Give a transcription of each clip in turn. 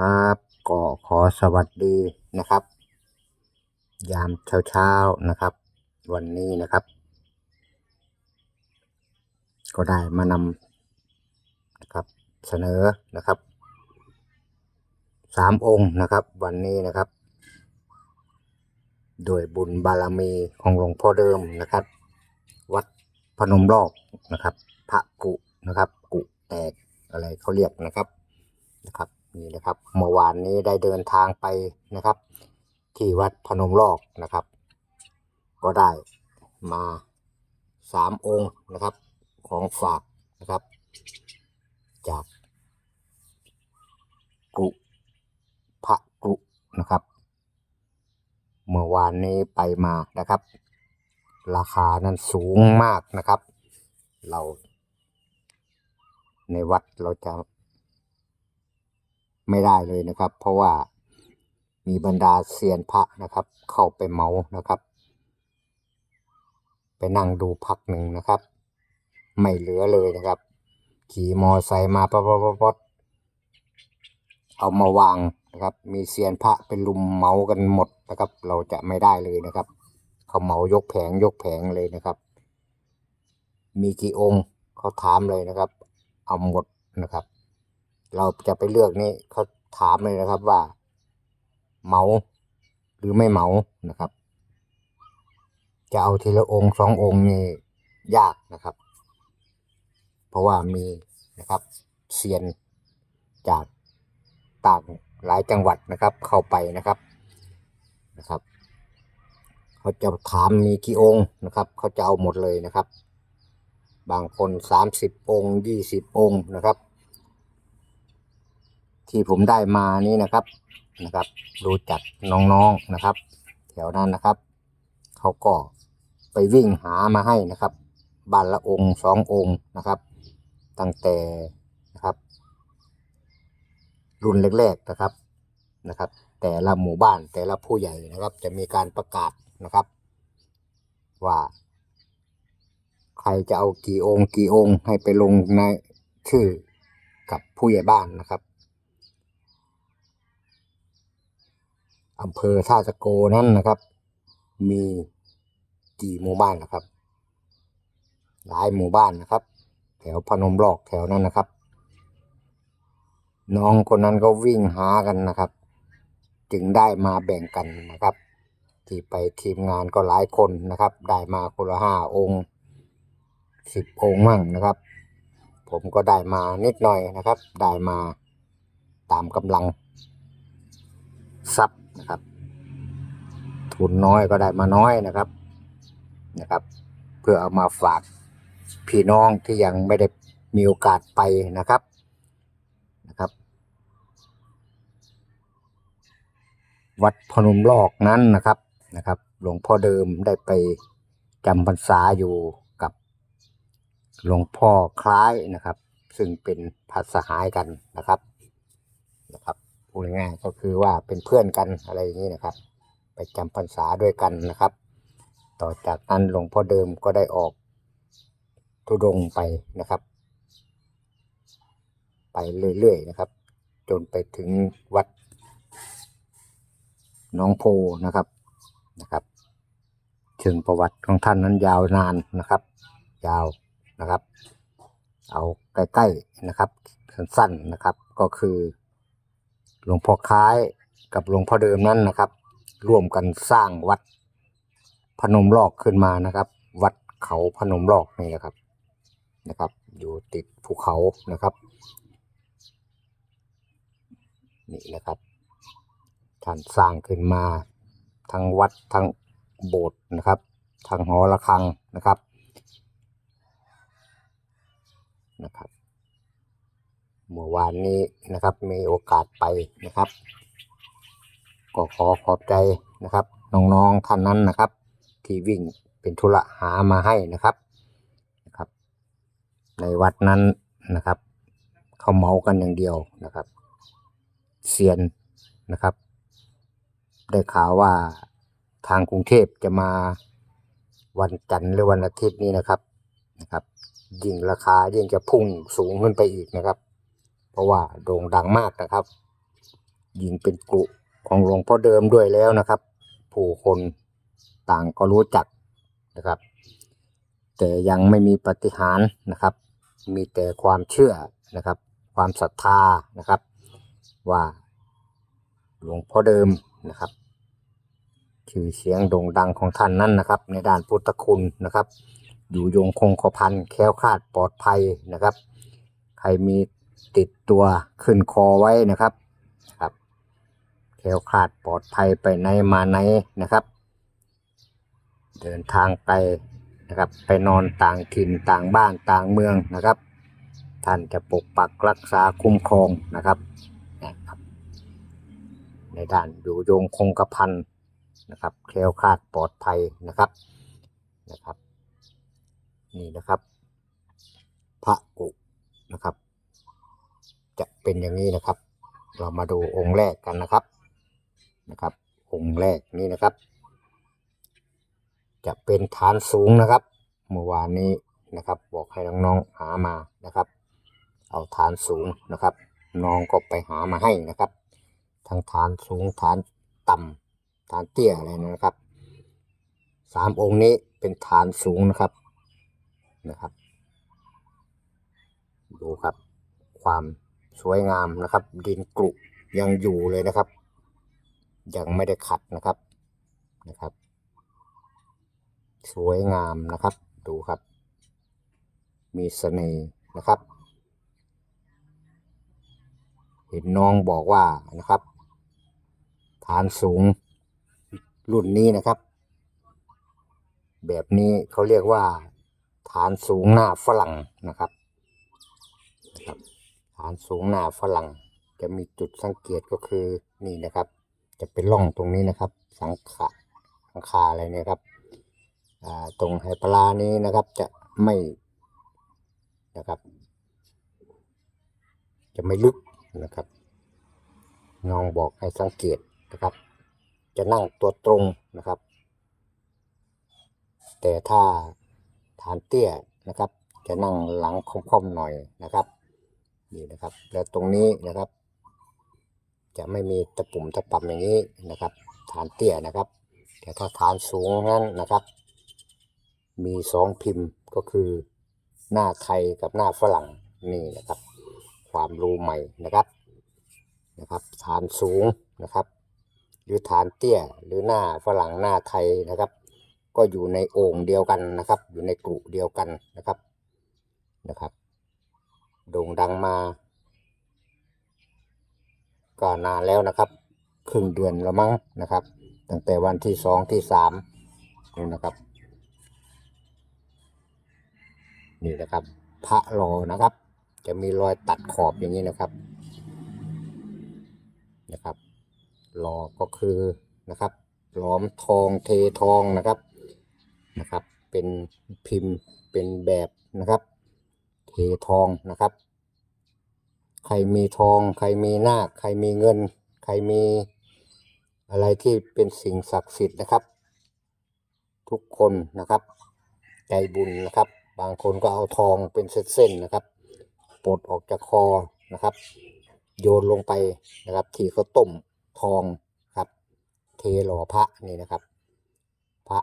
ครับก็ขอสวัสดีนะครับ ยามเช้าๆนะครับ วันนี้นะครับ ก็ได้มานำนะครับเสนอนะครับสามองค์นะครับ วันนี้นะครับ โดยบุญบารมีของหลวงพ่อเดิมนะครับ วัดพนมรอกนะครับ พระกุนะครับ กุแตกอะไรเขาเรียกนะครับนะครับ นี่นะครับเมื่อวานนี้ได้เดินทางไปนะครับ ที่วัดพนมรอกนะครับ ก็ได้มาสามองค์นะครับของฝากนะครับ จากกรุพระกรุนะครับ เมื่อวานนี้ไปมานะครับ ราคานั้นสูงมากนะครับ เราในวัดเราจะ ไม่ได้เลยนะครับ เพราะว่ามีบรรดาเซียนพระนะครับ เข้าไปเมานะครับ ไปนั่งดูพักหนึ่งนะครับ ไม่เหลือเลยนะครับ ขี่มอไซค์มาปะปะปะปะเอามาวางนะครับ มีเซียนพระเป็นลุมเมากันหมดนะครับ เราจะไม่ได้เลยนะครับ เขาเมายกแผงยกแผงเลยนะครับ มีกี่องค์เขาถามเลยนะครับ เอาหมดนะครับ เราจะไปเลือกนี่เขาถามเลยนะครับว่า เมาหรือไม่เมานะครับ จะเอาทีละองค์สององค์นี่ยากนะครับ เพราะว่ามีนะครับเซียนจากต่างหลายจังหวัดนะครับ เข้าไปนะครับนะครับเขาจะถามมีกี่องค์นะครับเขาจะเอาหมดเลยนะครับ บางคนสามสิบองค์ยี่สิบองค์นะครับ ที่ผมได้มานี่นะครับนะครับรู้จักน้องๆนะครับ แถวนั้นนะครับ เขาก็ไปวิ่งหามาให้นะครับบานละองค์สององค์นะครับ ตั้งแต่นะครับ รุ่นแรกๆนะครับนะครับ แต่ละหมู่บ้านแต่ละผู้ใหญ่นะครับ จะมีการประกาศนะครับ ว่า ใครจะเอากี่องค์กี่องค์ให้ไปลงในชื่อกับผู้ใหญ่บ้านนะครับ อำเภอท่าตะโกนั้นนะครับ มีกี่หมู่บ้านนะครับ หลายหมู่บ้านนะครับ แถวพนมรอกแถวนั้นนะครับ น้องคนนั้นก็วิ่งหากันนะครับ จึงได้มาแบ่งกันนะครับ ที่ไปทีมงานก็หลายคนนะครับ ได้มาคนละห้าองค์สิบองค์มั่งนะครับ ผมก็ได้มานิดหน่อยนะครับ ได้มาตามกำลังทรัพย์ นะครับ ทุนน้อยก็ได้มาน้อยนะครับนะครับ เพื่อเอามาฝากพี่น้องที่ยังไม่ได้มีโอกาสไปนะครับนะครับ วัดพนมลอกนั้นนะครับนะครับ หลวงพ่อเดิมได้ไปจำพรรษาอยู่กับหลวงพ่อคล้ายนะครับ ซึ่งเป็นพัสหายกันนะครับนะครับ พูดง่ายก็คือว่าเป็นเพื่อนกันอะไรอย่างนี้นะครับ ไปจำพรรษาด้วยกันนะครับ ต่อจากนั้นหลวงพ่อเดิมก็ได้ออกทุดงไปนะครับ ไปเรื่อยๆนะครับ จนไปถึงวัดน้องโพนะครับนะครับถึงประวัติของท่านนั้นยาวนานนะครับ ยาวนะครับ เอาใกล้ๆนะครับสั้นๆนะครับก็คือ หลวงพ่อคล้ายกับหลวงพ่อเดิมนั้นนะครับ ร่วมกันสร้างวัดพนมรอกขึ้นมานะครับ วัดเขาพนมรอกนี่นะครับนะครับ อยู่ติดภูเขานะครับนี่นะครับท่านสร้างขึ้นมาทั้งวัดทั้งโบสถ์นะครับทั้งหอระฆังนะครับนะครับ เมื่อวานนี้นะครับมีโอกาสไปนะครับ ก็ขอขอบใจนะครับน้องๆท่านนั้นนะครับ ที่วิ่งเป็นธุระหามาให้นะครับนะครับ ในวัดนั้นนะครับ เขาเมากันอย่างเดียวนะครับเซียนนะครับ ได้ข่าวว่าทางกรุงเทพจะมาวันจันทร์หรือวันอาทิตย์นี้นะครับนะครับ ยิ่งราคายิ่งจะพุ่งสูงขึ้นไปอีกนะครับ เพราะว่าโด่งดังมากนะครับ ยิงเป็นกลุของหลวงพ่อเดิมด้วยแล้วนะครับ ผู้คนต่างก็รู้จักนะครับ แต่ยังไม่มีปฏิหารนะครับ มีแต่ความเชื่อนะครับ ความศรัทธานะครับ ว่าหลวงพ่อเดิมนะครับชื่อเสียงโด่งดังของท่านนั้นนะครับ ในด้านพุทธคุณนะครับ อยู่ยงคงกระพันแค้วคาดปลอดภัยนะครับ ใครมี ติดตัวขึ้นคอไว้นะครับครับแควคาดปลอดภัยไปไหนมาไหนนะครับ เดินทางไปนะครับ ไปนอนต่างถิ่นต่างบ้านต่างเมืองนะครับ ท่านจะปกปักรักษาคุ้มครองนะครับนะครับ ในด้านอยู่ยงคงกระพันนะครับแคล้วคลาดปลอดภัยนะครับนะครับ นี่นะครับ พระกุ เป็นอย่างนี้นะครับ เรามาดูองค์แรกกันนะครับนะครับ องค์แรกนี่นะครับ จะเป็นฐานสูงนะครับเมื่อวานนี้นะครับ บอกให้น้องๆหามานะครับ เอาฐานสูงนะครับ น้องก็ไปหามาให้นะครับ ทั้งฐานสูงฐานต่ำฐานเตี้ยอะไรนะครับสามองค์นี้เป็นฐานสูงนะครับนะครับ ดูครับความ สวยงามนะครับ ดินกรุยังอยู่เลยนะครับ ยังไม่ได้ขัดนะครับนะครับ สวยงามนะครับ ดูครับ มีเสน่ห์นะครับ เห็นน้องบอกว่านะครับ ฐานสูงรุ่นนี้นะครับ แบบนี้เขาเรียกว่า ฐานสูงหน้าฝรั่งนะครับานสูงหน้าฝรั่ง จะมีจุดสังเกตก็คือนี่นะครับ จะเป็นร่องตรงนี้นะครับ สังขะสังคาอะไรเนี่ยครับตรงไหปลานี้นะครับจะไม่นะครับ จะไม่ลึกนะครับน้องบอกให้สังเกตนะครับ จะนั่งตัวตรงนะครับ แต่ถ้าฐานเตี้ยนะครับ จะนั่งหลังค่อมๆหน่อยนะครับ นี่นะครับ แล้วตรงนี้นะครับ จะไม่มีตะปุ่มตะป่ำอย่างนี้นะครับ ฐานเตี้ยนะครับ แต่ถ้าฐานสูงนั้นนะครับ มีสองพิมพ์ก็คือหน้าไทยกับหน้าฝรั่งนี่นะครับ ความรู้ใหม่นะครับนะครับ ฐานสูงนะครับหรือฐานเตี้ยหรือหน้าฝรั่งหน้าไทยนะครับ ก็อยู่ในโอ่งเดียวกันนะครับ อยู่ในกลุ่เดียวกันนะครับนะครับ โด่งดังมาก็นานแล้วนะครับ ครึ่งเดือนแล้วมั้งนะครับ ตั้งแต่วันที่สองที่สามนี่นะครับ นี่นะครับ พระรอนะครับ จะมีรอยตัดขอบอย่างนี้นะครับนะครับรอก็คือนะครับหลอมทองเททองนะครับนะครับ เป็นพิมพ์เป็นแบบนะครับ เททองนะครับ ใครมีทอง ใครมีนาคใครมีเงิน ใครมีอะไรที่เป็นสิ่งศักดิ์สิทธิ์นะครับ ทุกคนนะครับ ใจบุญนะครับ บางคนก็เอาทองเป็นเส้นๆนะครับปลดออกจากคอนะครับ โยนลงไปนะครับ ที่เขาต้มทองครับ เทหล่อพระนี่นะครับ พระ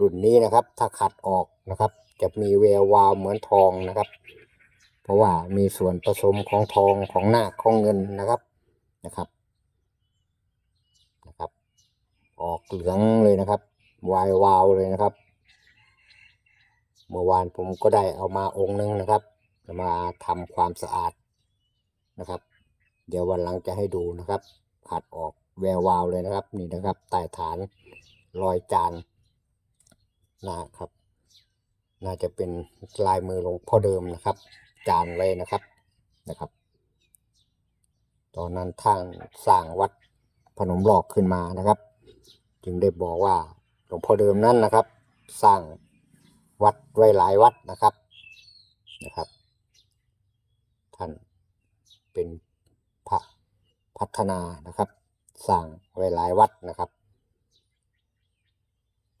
รุ่นนี้นะครับ ถ้าขัดออกนะครับ จะมีแวววาวเหมือนทองนะครับ เพราะว่ามีส่วนผสมของทองของหน้าของเงินนะครับนะครับนะครับ ออกเหลืองเลยนะครับ วายวาวเลยนะครับ เมื่อวานผมก็ได้เอามาองค์หนึงนะครับมาทำความสะอาดนะครับ เดี๋ยววันหลังจะให้ดูนะครับขัดออกแวววาวเลยนะครับ นี่นะครับใต้ฐานรอยจานนะครับ น่าจะเป็นลายมือหลวงพ่อเดิมนะครับ จานไว้นะครับนะครับ ตอนนั้นท่างสร้างวัดพนมหลอกขึ้นมานะครับ จึงได้บอกว่าหลวงพ่อเดิมนั้นนะครับ สร้างวัดไว้หลายวัดนะครับนะครับ ท่านเป็นพระพัฒนานะครับ สร้างไว้หลายวัดนะครับ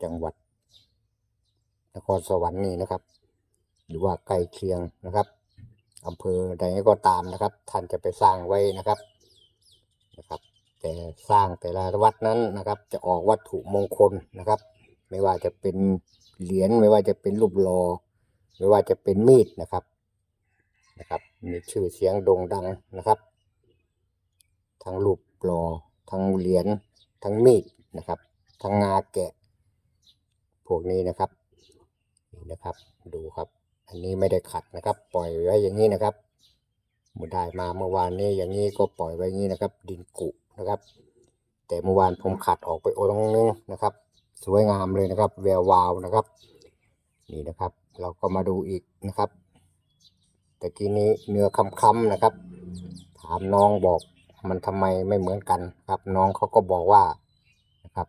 จังหวัด นครสวรรค์นี่นะครับ หรือว่าใกล้เคียงนะครับอำเภอใดก็ตามนะครับ ท่านจะไปสร้างไว้นะครับนะครับ แต่สร้างแต่ละวัดนั้นนะครับ จะออกวัตถุมงคลนะครับ ไม่ว่าจะเป็นเหรียญไม่ว่าจะเป็นรูปหลอไม่ว่าจะเป็นมีดนะครับนะครับ มีชื่อเสียงโด่งดังนะครับ ทั้งรูปหล่อทั้งเหรียญทั้งมีดนะครับ ทั้งงาแกะ พวกนี้นะครับ นะครับ ดูครับ อันนี้ไม่ได้ขัดนะครับ ปล่อยไว้อย่างนี้นะครับเมื่อได้มาเมื่อวานนี้อย่างนี้ก็ปล่อยไว้อย่างนี้นะครับ ดินกุนะครับ แต่เมื่อวานผมขัดออกไปโอ้ตรงนึงนะครับ สวยงามเลยนะครับ แวววาวนะครับ นี่นะครับ เราก็มาดูอีกนะครับแต่กี้นี้เนื้อคำๆนะครับ ถามน้องบอกมันทำไมไม่เหมือนกันครับ น้องเขาก็บอกว่านะครับ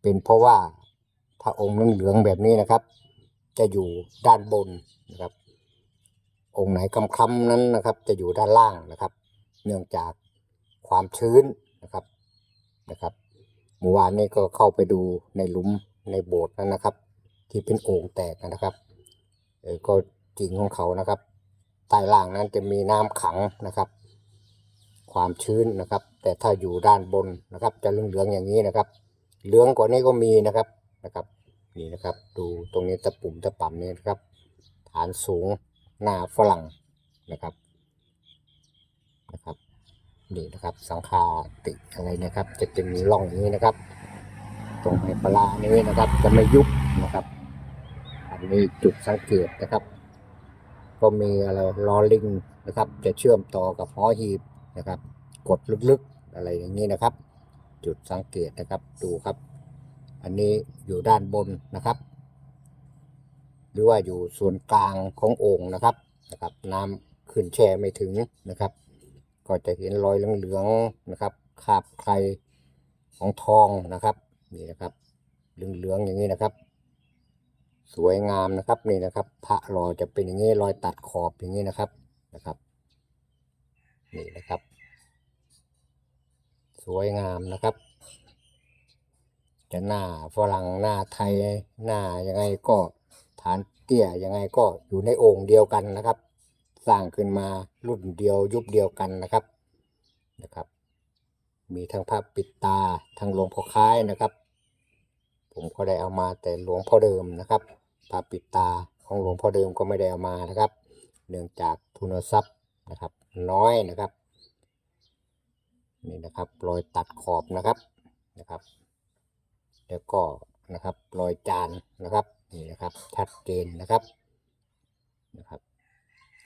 เป็นเพราะว่า ถ้าองค์เหลืองๆแบบนี้นะครับ จะอยู่ด้านบนนะครับ องค์ไหนคำๆนั้นนะครับ จะอยู่ด้านล่างนะครับ เนื่องจากความชื้นนะครับนะครับเมื่อวานนี้ก็เข้าไปดูในหลุมในโบสถ์นั้นนะครับ ที่เป็นโอ่งแตกนะครับเออก็จริงของเขานะครับใต้ล่างนั้นจะมีน้ำขังนะครับ ความชื้นนะครับ แต่ถ้าอยู่ด้านบนนะครับ จะเหลืองๆอย่างนี้นะครับ เหลืองกว่านี้ก็มีนะครับ นะครับนี่นะครับดูตรงนี้ตะปุ่มตะป่ำนี่นะครับ ฐานสูงหน้าฝรั่งนะครับนะครับนี่นะครับสังคาติอะไรนะครับ จะจะมีร่องอย่างนี้นะครับ ตรงไหปลานี้นะครับ จะไม่ยุบนะครับ อันนี้จุดสังเกตนะครับ ก็มีอะไรลอลิงนะครับ จะเชื่อมต่อกับหอหีบนะครับ กดลึกๆอะไรอย่างนี้นะครับ จุดสังเกตนะครับดูครับ อันนี้อยู่ด้านบนนะครับ หรือว่าอยู่ส่วนกลางของโอ่งนะครับนะครับ น้ำขึ้นแช่ไม่ถึงนะครับ ก็จะเห็นรอยเหลืองๆนะครับคาบใครของทองนะครับนี่นะครับเหลืองๆอย่างนี้นะครับ สวยงามนะครับนี่นะครับ พระรอจะเป็นอย่างนี้รอยตัดขอบอย่างนี้นะครับนะครับนี่นะครับ สวยงามนะครับ จะหน้าฝรั่งหน้าไทยหน้ายังไงก็ฐานเตี้ยยังไงก็อยู่ในโอ่งเดียวกันนะครับ สร้างขึ้นมารุ่นเดียวยุคเดียวกันนะครับนะครับ มีทั้งภาพปิดตาทั้งหลวงพ่อค้ายนะครับ ผมก็ได้เอามาแต่หลวงพ่อเดิมนะครับภาพปิดตาของหลวงพ่อเดิมก็ไม่ได้เอามานะครับ เนื่องจากทุนทรัพย์นะครับ น้อยนะครับนี่นะครับรอยตัดขอบนะครับนะครับ แล้วก็นะครับรอยจานนะครับนี่นะครับชัดเจนนะครับนะครับ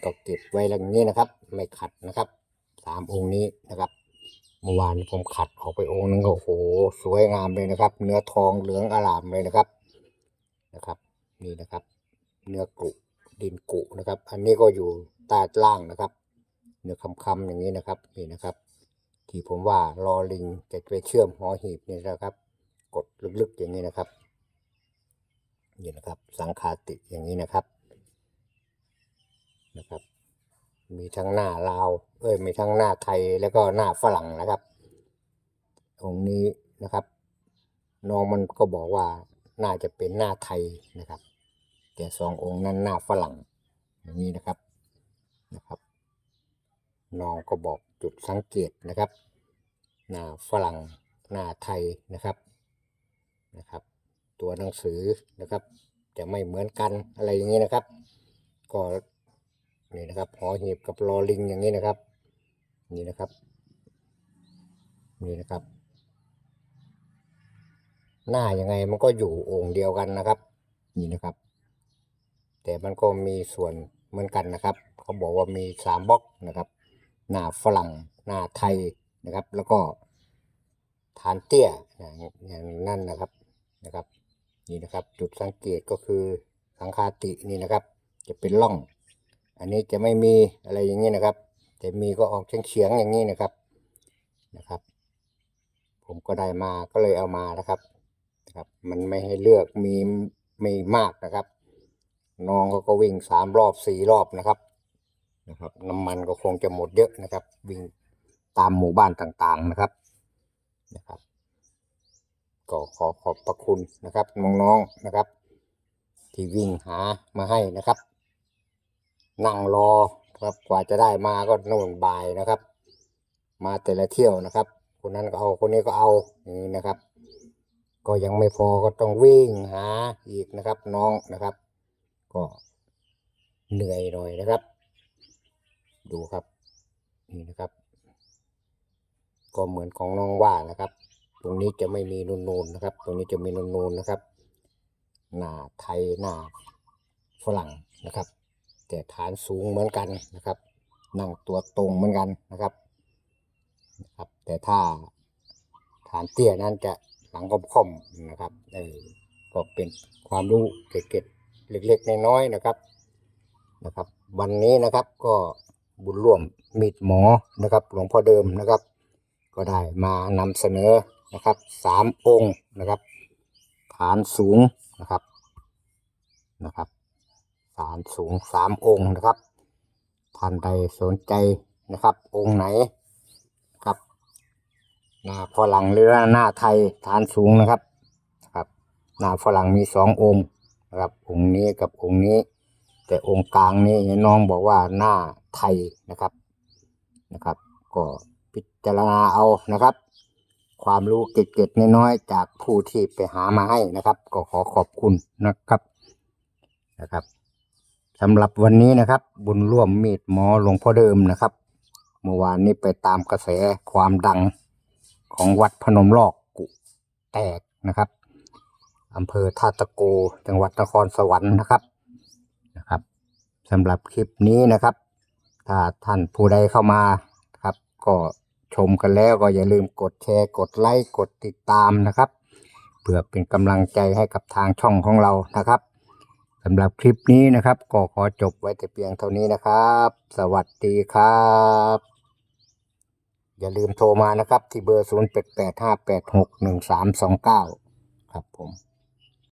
ก็เก็บไว้อย่างนี้นะครับ ไม่ขัดนะครับสามองค์นี้นะครับเมื่อวานผมขัดออกไปองค์นึงก็โอ้โหสวยงามเลยนะครับ เนื้อทองเหลืองอลามเลยนะครับนะครับ นี่นะครับ เนื้อกุดินกุนะครับ อันนี้ก็อยู่ใต้ล่างนะครับ เนื้อคำๆอย่างนี้นะครับนี่นะครับ ที่ผมว่ารอลิงจะไปเชื่อมหอหีบนี่นะครับ กดลึกๆอย่างนี้นะครับนี่นะครับ สังคาติอย่างนี้นะครับนะครับ มีทั้งหน้าลาว เอ้ยมีทั้งหน้าไทยแล้วก็หน้าฝรั่งนะครับองค์นี้นะครับ น้องมันก็บอกว่าน่าจะเป็นหน้าไทยนะครับ แต่สององค์นั้นหน้าฝรั่งอย่างนี้นะครับนะครับน้องก็บอกจุดสังเกตนะครับ หน้าฝรั่งหน้าไทยนะครับ นะครับ ตัวหนังสือนะครับ จะไม่เหมือนกันอะไรอย่างนี้นะครับ ก็นี่นะครับหอหีบกับลอลิงอย่างนี้นะครับ นี่นะครับนี่นะครับ หน้ายังไงมันก็อยู่โอ่งเดียวกันนะครับ นี่นะครับ แต่มันก็มีส่วนเหมือนกันนะครับ เขาบอกว่ามีสามบล็อกนะครับ หน้าฝรั่งหน้าไทยนะครับ แล้วก็ฐานเตี้ยอย่างอย่างนั่นนะครับ นะครับ นี่นะครับ จุดสังเกตก็คือสังคาตินี่นะครับ จะเป็นร่อง อันนี้จะไม่มีอะไรอย่างนี้นะครับจะมีก็ออกเฉียงๆอย่างนี้นะครับนะครับ ผมก็ได้มาก็เลยเอามานะครับนะครับ มันไม่ให้เลือกมีไม่มากนะครับ น้องเขาก็วิ่งสามรอบสี่รอบนะครับนะครับ น้ำมันก็คงจะหมดเยอะนะครับ วิ่งตามหมู่บ้านต่างๆนะครับนะครับ ก็ขอขอบพระคุณนะครับน้องๆนะครับ ที่วิ่งหามาให้นะครับ นั่งรอครับกว่าจะได้มาก็น่นบ่ายนะครับ มาแต่ละเที่ยวนะครับ คนนั้นก็เอาคนนี้ก็เอาอย่างนี้นะครับ ก็ยังไม่พอก็ต้องวิ่งหาอีกนะครับ น้องนะครับ ก็เหนื่อยหน่อยนะครับ ดูครับนี่นะครับ ก็เหมือนของน้องว่านะครับ ตรงนี้จะไม่มีนูนๆนะครับ ตรงนี้จะมีนูนๆนะครับ หน้าไทยหน้าฝรั่งนะครับ แต่ฐานสูงเหมือนกันนะครับ นั่งตัวตรงเหมือนกันนะครับนะครับ แต่ถ้าฐานเตี้ยนั้นจะหลังค่อมๆนะครับเออก็เป็นความรู้เก็ดเล็กๆน้อยๆนะครับนะครับ วันนี้นะครับก็บุญร่วมมีดหมอนะครับ หลวงพ่อเดิมนะครับ ก็ได้มานำเสนอ นะครับสามองค์นะครับฐานสูงนะครับนะครับฐานสูงสามองค์นะครับท่านใดสนใจนะครับ องค์ไหนครับหน้าฝรั่งหรือหน้าไทยฐานสูงนะครับครับหน้าฝรั่งมีสององค์นะครับองค์นี้กับองค์นี้ แต่องค์กลางนี่น้องบอกว่าหน้าไทยนะครับนะครับ ก็พิจารณาเอานะครับ ความรู้เก็ดๆน้อยๆจากผู้ที่ไปหามาให้นะครับ ก็ขอขอบคุณนะครับนะครับสำหรับวันนี้นะครับ บุญร่วมมีดหมอหลวงพ่อเดิมนะครับ เมื่อวานนี้ไปตามกระแสความดังของวัดพนมลอกกุแตกนะครับอำเภอท่าตะโกจังหวัดนครสวรรค์นะครับนะครับสำหรับคลิปนี้นะครับ ถ้าท่านผู้ใดเข้ามาครับก็ ชมกันแล้วก็อย่าลืมกดแชร์ กดไลค์ กดติดตามนะครับ เพื่อเป็นกำลังใจให้กับทางช่องของเรานะครับสำหรับคลิปนี้นะครับ ก็ขอจบไว้แต่เพียงเท่านี้นะครับ สวัสดีครับ อย่าลืมโทรมานะครับ ที่เบอร์ 0 8 8 5 8 6 1 3 2 9 ครับผม